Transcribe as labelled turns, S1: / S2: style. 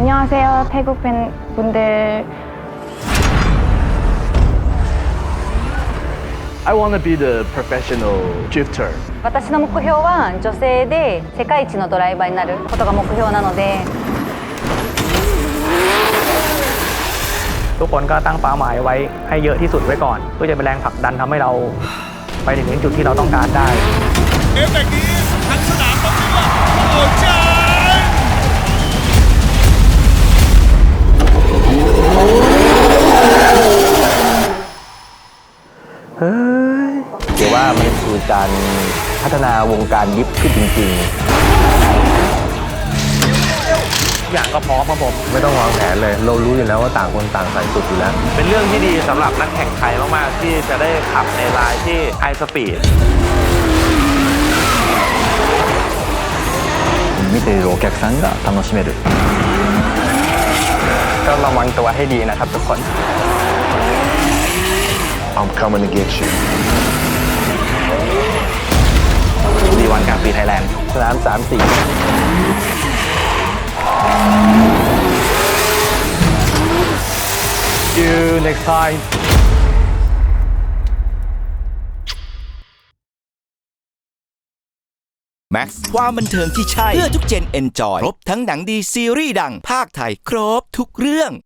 S1: 안녕하세요, 태국 팬 분들.
S2: I want to be the professional drifter.
S3: 私の目標は女性で世界一のドライバーになることが目標なので
S4: ทุกคนก็ตั้งเป้าหมายไว้ให้เยอะที่สุดไว้ก่อน เพื่อจะเป็นแรงผลักดันทำให้เราไปถึงจุดที่เราต้องการได้
S5: เอฟแบบนี้ทั้งสนามต้องเรียก
S6: ถือว่ามันคือการพัฒนาวงการยิปขึ้นจริง
S4: ทุกอย่างก็พร้อมครับผม
S6: ๆ ไม่ต้องวางแผนเลย เรารู้อยู่แล้วว่าต่างคนต่างใส่สุดอยู่แล้ว
S7: เป็นเรื่องที่ดีสำหรับนักแข่งไทยมาก ๆ ที่จะได้ขับในลายที่ไฮสปีด
S6: 見ているお客さんが楽しめる
S4: ก็ระวังตัวให้ดีนะครับทุกคน
S2: I'm coming to get you.
S4: ดีวันกลางปีไทยแลนด์
S6: สนามสามสี่
S4: See you next time
S5: Max ความบันเทิงที่ใช่ เพื่อทุกเจนเอนจอยครบทั้งหนังดีซีรีส์ดัง ภาคไทย ครบทุกเรื่อง